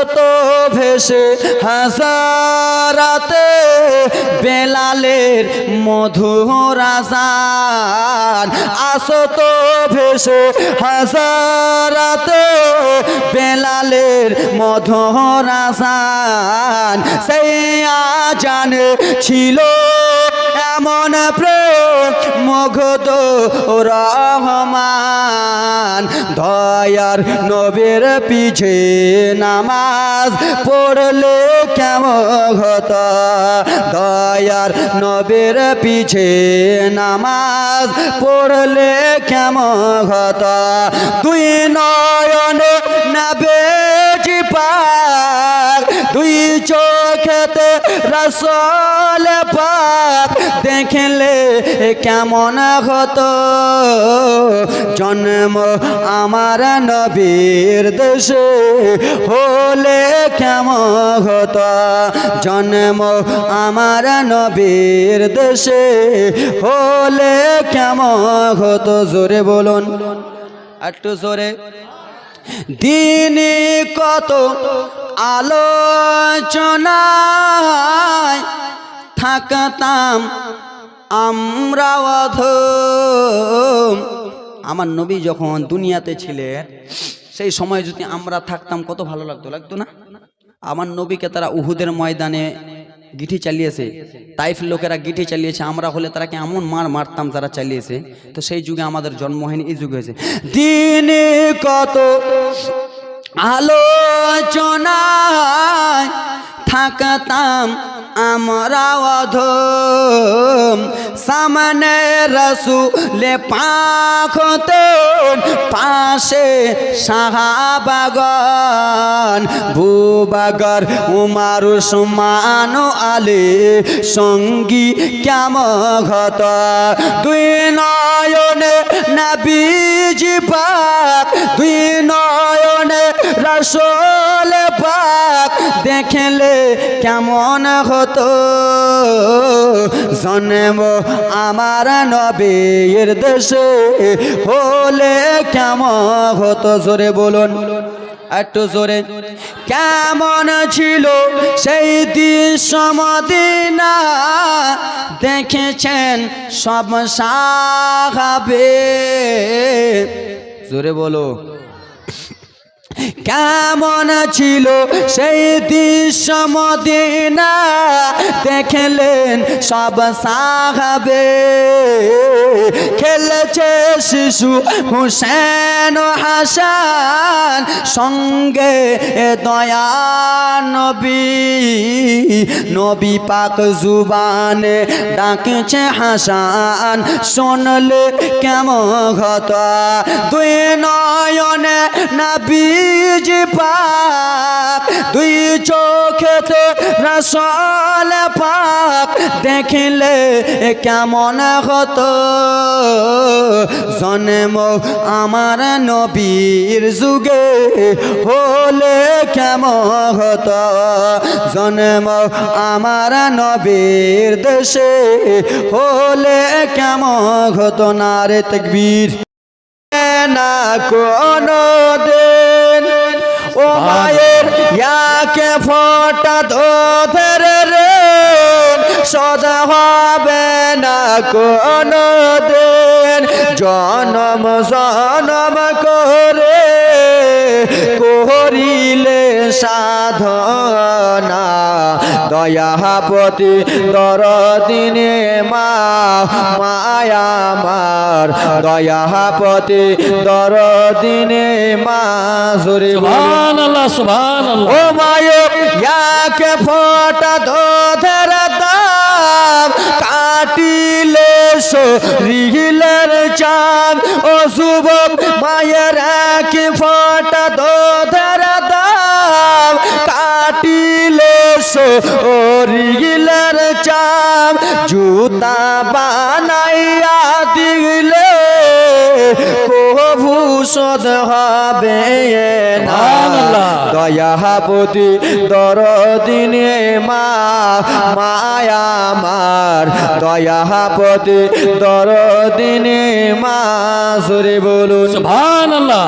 আসত ভেসে হাজারাতে বেলালের মধুর আজান। আসত ভেসে হাজারাতে বেলালের মধুর আজান। সেই আজানে ছিল এমন প্রেম মগধ রহমান, দয়ার নবের পিছে নামাজ পড়লে কেমন হতো? দয়ার নবের পিছে নামাজ পড়লে কেমন হতো? দুই নয়ন নবেজি পাক দুই চোখেতে পাক দেখলে কেমন হতো? জন্ম আমার নবীর দেশে হলে কেমন হতো? জন্ম আমার নবীর দেশে হলে কেমন হতো? জোরে বলুন। একটু জোরে। দিনে কত আলোচনায় থাকতাম আমরা অধম। আমার নবী যখন দুনিয়াতে ছিলেন, সেই সময় যদি আমরা থাকতাম, কত ভালো লাগতো লাগতো না? আমার নবীকে তারা উহুদের ময়দানে গিঠি চালিয়েছে। তাইফ লোকেরা গিঠি চালিয়েছে। আমরা হলে তারা কি এমন মার মারতাম তারা চালিয়েছে? তো সেই যুগে আমাদের জন্ম হয়নি, এই যুগে হয়েছে। দিনে কত আলোচনায় থাকতাম আমরা অধম সামনে রসুলে পাখতে পাশে সাহাবাগন ভূবাগর উমার সুমান আলে সঙ্গী কেম ঘত দুই নয়নে নবীজি পাক, দুই নয়নে রসল পাক দেখলে কেমন হতো? জন্ম আমার নবীর দেশে হলে কেমন হতো? জোরে বলুন। একটু জোরে। কেমন ছিল সেই দৃশ্য মদিনা? দেখেছেন সব সাহাবে। জোরে বলো। কেমন ছিল সেই দৃশ্য মদিনা? দেখলেন সব সাহাবে। খেলেছে শিশু হুসেন হাসান। সঙ্গে এ দয়া নবী। নবী পাক জুবানে ডাকছে হাসান। শুনলে কেমন ঘত দুই নয়নে নবীজ পাক দুই চোখেতে রসল পাপ। দেখলে কেমন হতো? জন্ম আমার নবীর যুগে হলে কেমন হতো? জন্ম আমার নবীর দেশে হলে কেমন হতো? না রে তকবীর না কোনো দিন ও মায়ের ইয়াকে ফোটা ধোধের রে, সদা হবে না কোনো দিন। জনম জনম করে করিলে সাধনা দয়াপতি দর দিনে মা মায়ামার দয়াপতি দর দিনে মা জোরে বলি। সুবহান আল্লাহ সুবহান আল্লাহ ও মায়ে ইয়াকে ফটা দাম কাটিলে শরীরের চাঁদ। ও যুবক মায়ের এক ফটা ধোধের কাটিলে শরীরের চাম জুতা বানাইয়া দিলে শোধ হবে না। দয়াপতি দরদিনে মা মায়া মার। দয়াপতি দরদিনে মা জোরে বলুন। সুবহানাল্লাহ।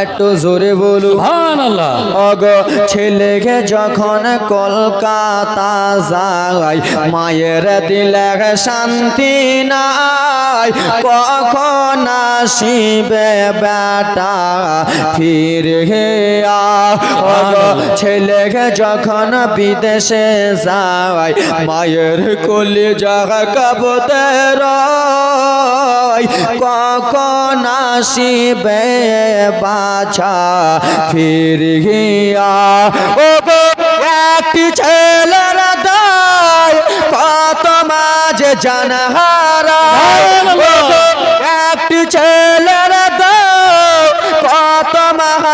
একটু জোরে বলুন। সুবহানাল্লাহ। অগ ছেলেকে যখন কলকাতা যায় মায়ের দিলে শান্তি নাই। কখন আসিবে বেটা ফিরে ছেলেকে যখন বিদেশে যায় মায়ের কলি জাগা কাবতে রয় কখন আসিবে বাছা ফিরিয়া ও একটি ছেলের দায় কত মাঝে জানহারা একটি ছেলের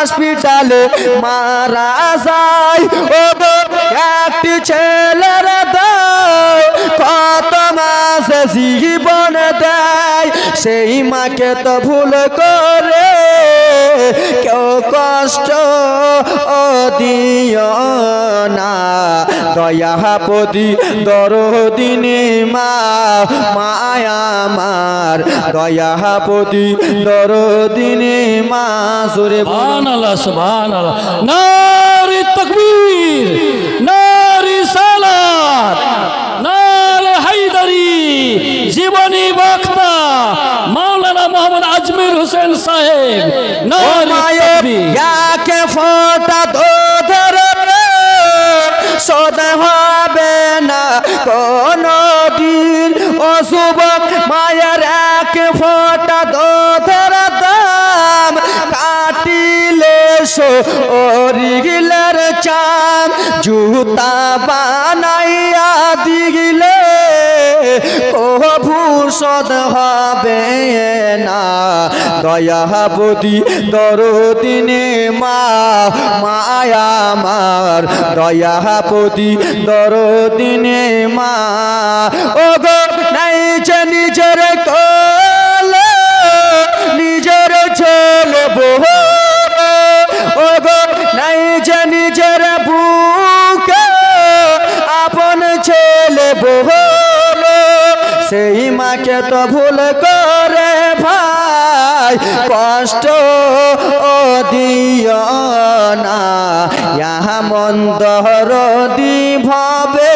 হসপিটালে মারা যায়। ও একটি ছেলের কত মাসে জীবন দেয়? সেই মাকে তো ভুল করে কেউ কষ্ট দিও না। দয়াপতি দরদিনী মা মায়া মার। দয়াপতি দরদিনী মা সুরে সুবহানাল্লাহ সুবহানাল্লাহ। নারী তাকবীর, নারী সালাত, নারে হায়দারি, জীবনী বক্তা মাওলানা মোহাম্মদ আজমির হোসেন সাহেব। নারী অশুভ মায়ের এক ফোটা দুধের দাম কাটিলে সরিগিলের চাম জুতা বানাইয়া দিগিলে শোধ হবে না। দয়াপতি দরদিনে মা, মায়া মার। দয়াপতি দরদিনে মা। ও গো নাই নিজের কলে মাকে তো ভুল করে ভাই। কষ্ট দিও না। ইহা মন্দর দি ভাবে,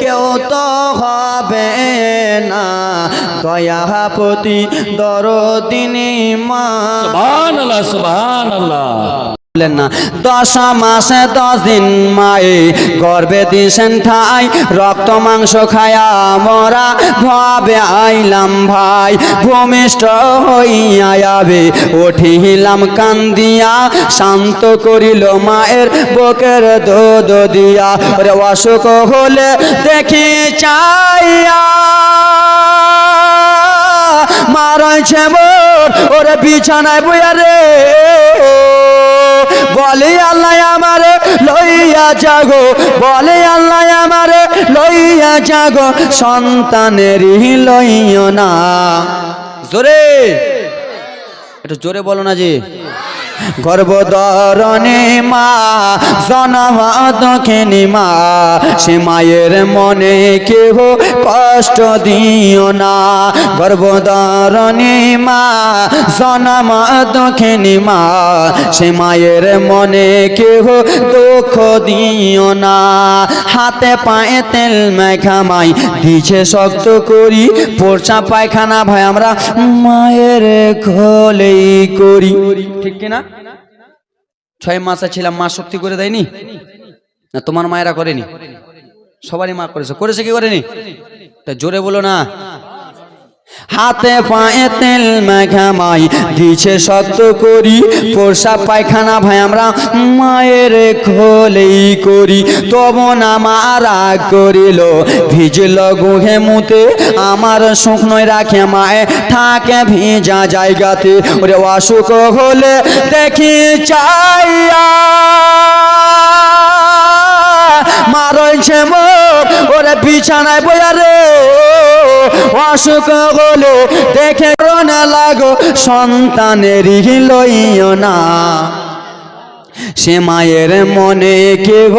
কেউ তো হবে না। দয়াপতি দরদিনী মা। সুবহানাল্লাহ সুবহানাল্লাহ। বললেন না। দশ মাসে দশ দিন মায়ে গর্বে দিছেন ঠাই রক্ত, মাংস খায়া মরা ভাবে আইলাম ভাই। ভূমিষ্ঠ হইয়া যাবে উঠিলাম কান্দিয়া, শান্ত করিল মায়ের বুকের দোদ দিয়া। ওরে অসুখ হলে দেখি চাইয়া। মারাইছে মোর, ওরে বিছানায় বইয়া রে। বলে আল্লাহ আমার লইয়া জাগো বলে আল্লাহ আমার লইয়া জাগো সন্তানের লইও না। জোরে! একটু জোরে বলো না যে গর্ভধরণে মা, জনম দক্ষিণী মা, সে মায়ের মনে কেহ কষ্ট দিও না। গর্ভধরণে মা, জনম দক্ষিণী মা, সে মায়ের মনে কেহ দুঃখ দিও না। হাতে পায়ে তেল মেখামাই দিছে শক্ত করি পোষা পায়খানা ভাই আমরা মায়ের খোলেই করি। ঠিক কিনা? ছয় মাসে ছিলাম মা শক্তি করে দেয়নি? না, তোমার মায়েরা করেনি? সবারই মা করেছে। করেছে কি করেনি? তা জোরে বলো না। হাতে পায়ে তেল মেঘামাই দিছে সত্য করি, পোষা পায়খানা ভাই, আমরা মায়ের খোলেই করি। তব না মারা করিল, ভিজল গুহে মুতে, আমার শুকনোয় রাখে মায়ে, থাকে ভিজা জায়গাতে। ওরে অসুখ হলে দেখি চাইয়া। মারছে মোর ওরে বিছানায় বোঝা রে। অসুখ হলে দেখে রোনা লাগো সন্তানের লইও না। সে মায়ের মনে কেহ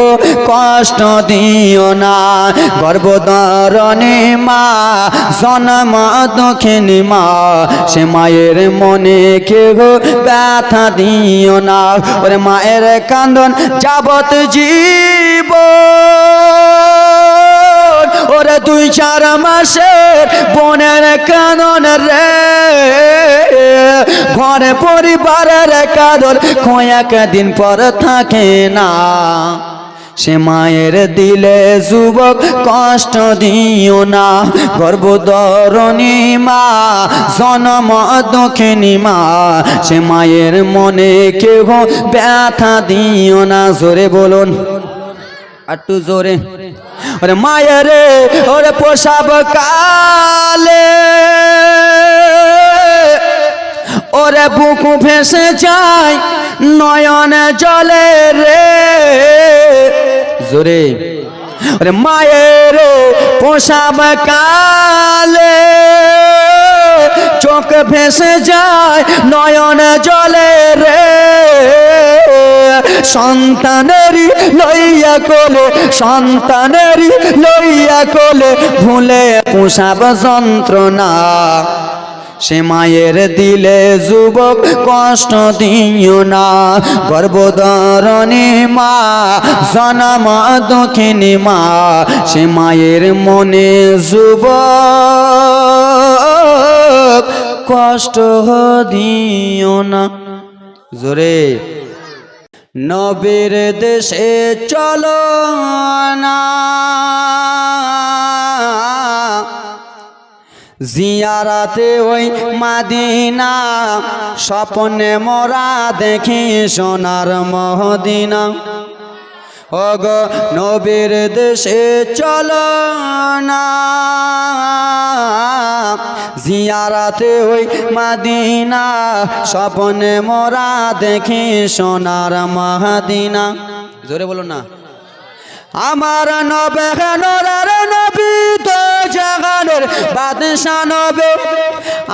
কষ্ট দিও না। গর্ভধারণে মা, জন্ম দক্ষিণী মা, সে মায়ের মনে কেহ ব্যথা দিও না। ওরে মায়ের কান্দন যাবত জীব। ওরে দুই চার মাসের বোনের কানন রে। ঘরে পরিবারের কাদর কয়েক দিন পর থাকে না। সে মায়ের দিলে যুবক কষ্ট দিও না। গর্ভধরণী মা, জনম দক্ষিণী মা, সে মায়ের মনে কেহ ব্যথা দিও না। জোরে বলুন। একটু জোরে। ওরে মায়ের ওরে পোষাব কালে। ওরে বুকু ভেসে যায় নয়ন জলে রে। জোরে। ওরে মায়ের পোষাব কালে। চোখ ভেসে যায় নয়ন জলে রে। সন্তানেরই লইয়া কোলে, সন্তানেরই লইয়া কোলে ভুলে পোষাব যন্ত্রণা। সে মায়ের দিলে যুবক কষ্ট দিও না। গর্ভধারণী মা, জনম দক্ষিণী মা, সে মায়ের মনে যুবক কষ্ট দিও না। জোরে। নবীর দেশে চলো না। জিয়ারাতে ওই মাদিনা, স্বপ্নে মোরা দেখি সোনার মহদিনা। ওগ নবীর দেশে চলো না। জিয়ারাতে ওই মাদিনা, স্বপনে মরা দেখি সোনার মাহাদিনা। জোরে বলো না। আমার নবে নবী তো জাগানের বাদশা নবে,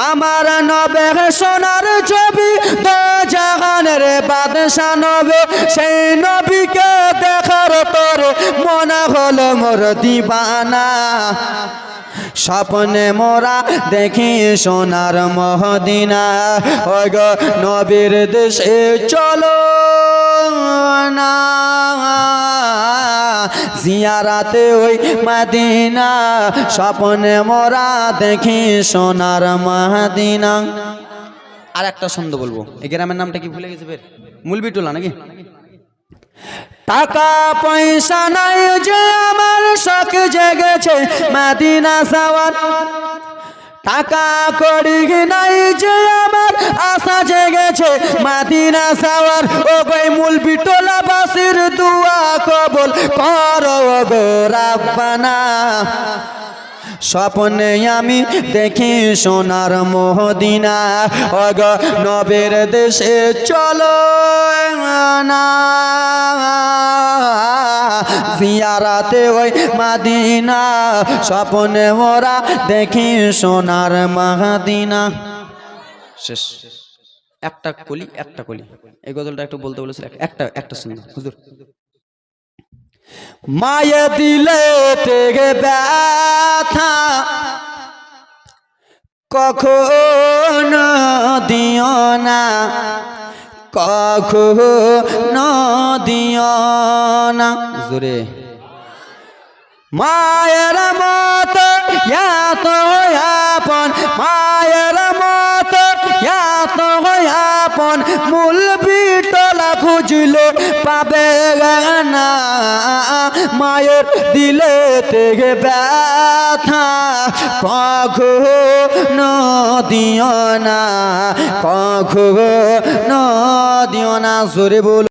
আমার নবে সোনার ছবি তো জাগানের বাদশা নবে। সেই নবীকে দেখার তোর মনে হলো মোর দিবানা। স্বপ্নে মোরা দেখি সোনার মহদিনা। ওই গো নবীর দেশে চলো না। জিয়ারাতে ওই মাদিনা, স্বপ্নে মোরা দেখি সোনার মাদিনা। আর একটা ছন্দ বলব। এই গ্রামের নামটা কি ভুলে গেছে বের মুলবিটোলা নাকি? টাকা, পয়সা নাই যে আমার, শখ জেগেছে মাদিনা যাওয়ার। টাকা করি নাই আশা জেগেছে মাদিনা যাওয়ার ও গই মূল বিটোলা বাসির দুয়া কবল কর গো রাব্বানা। স্বপ্নে আমি দেখি সোনার মোহদিনা অগ নবের দেশে চলো না জিয়ারাতে ওই মাদিনা। স্বপ্নে ওরা দেখি সোনার মাহাদিনা শেষ। একটা কলি একটা কলি। এই গজলটা একটু বলতে বলেছিল, একটা একটা শুনুন হুজুর। মায়ে দিলে তেগে ব্যথা, কখনো দিও না, কখনো দিও না। জোরে। মায়ের মত ইয়াত আপন, মায়ের মত ইয়াত আপন। মূল বিটলা খুঁজিল পাবে না মায়ের দিলে থেকে ব্যথা। কখনো দিও না, কখনো দিও না। সরে বল।